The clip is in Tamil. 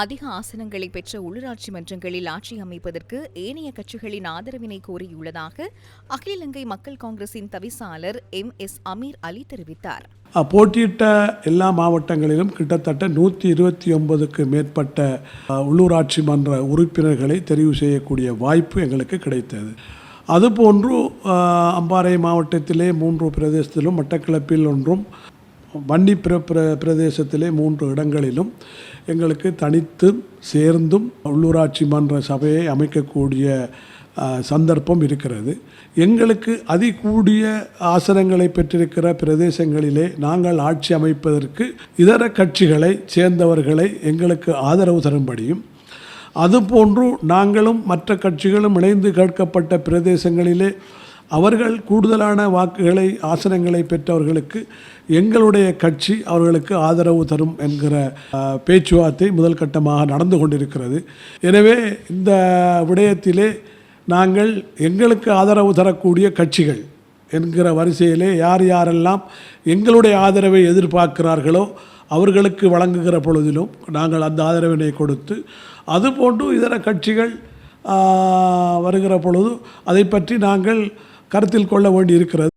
அதிக ஆசனங்களை பெற்ற உள்ளூராட்சி மன்றங்களில் ஆட்சி அமைப்பதற்கு ஏனைய கட்சிகளின் ஆதரவினை கோரியுள்ளதாக அகில இலங்கை மக்கள் காங்கிரசின் தவிசாளர் எம் எஸ் அமீர் அலி தெரிவித்தார். போட்டியிட்ட எல்லா மாவட்டங்களிலும் கிட்டத்தட்ட நூற்றி இருபத்தி ஒன்பதுக்கு மேற்பட்ட உள்ளூராட்சி மன்ற உறுப்பினர்களை தெரிவு செய்யக்கூடிய வாய்ப்பு எங்களுக்கு கிடைத்தது. அதுபோன்று அம்பாறை மாவட்டத்திலே மூன்று பிரதேசத்திலும் மட்டக்களப்பில் ஒன்றும் வன்னி பிர பிர பிரதேசத்திலே மூன்று இடங்களிலும் எங்களுக்கு தனித்தும் சேர்ந்தும் உள்ளூராட்சி மன்ற சபையை அமைக்கக்கூடிய சந்தர்ப்பம் இருக்கிறது. எங்களுக்கு அதிகூடிய ஆசனங்களை பெற்றிருக்கிற பிரதேசங்களிலே நாங்கள் ஆட்சி அமைப்பதற்கு இதர கட்சிகளை சேர்ந்தவர்களை எங்களுக்கு ஆதரவு தரும்படியும் அதுபோன்று நாங்களும் மற்ற கட்சிகளும் இணைந்து கேட்கப்பட்ட பிரதேசங்களிலே அவர்கள் கூடுதலான வாக்குகளை ஆசனங்களை பெற்றவர்களுக்கு எங்களுடைய கட்சி அவர்களுக்கு ஆதரவு தரும் என்கிற பேச்சுவார்த்தை முதல் கட்டமாக நடந்து கொண்டிருக்கிறது. எனவே இந்த விடயத்திலே நாங்கள் எங்களுக்கு ஆதரவு தரக்கூடிய கட்சிகள் என்கிற வரிசையிலே யார் யாரெல்லாம் எங்களுடைய ஆதரவை எதிர்பார்க்கிறார்களோ அவர்களுக்கு வழங்குகிற பொழுதிலும் நாங்கள் அந்த ஆதரவினை கொடுத்து அதுபோன்று இதர கட்சிகள் வருகிற பொழுது அதை பற்றி நாங்கள் கருத்தில் கொள்ள வேண்டி இருக்கிறது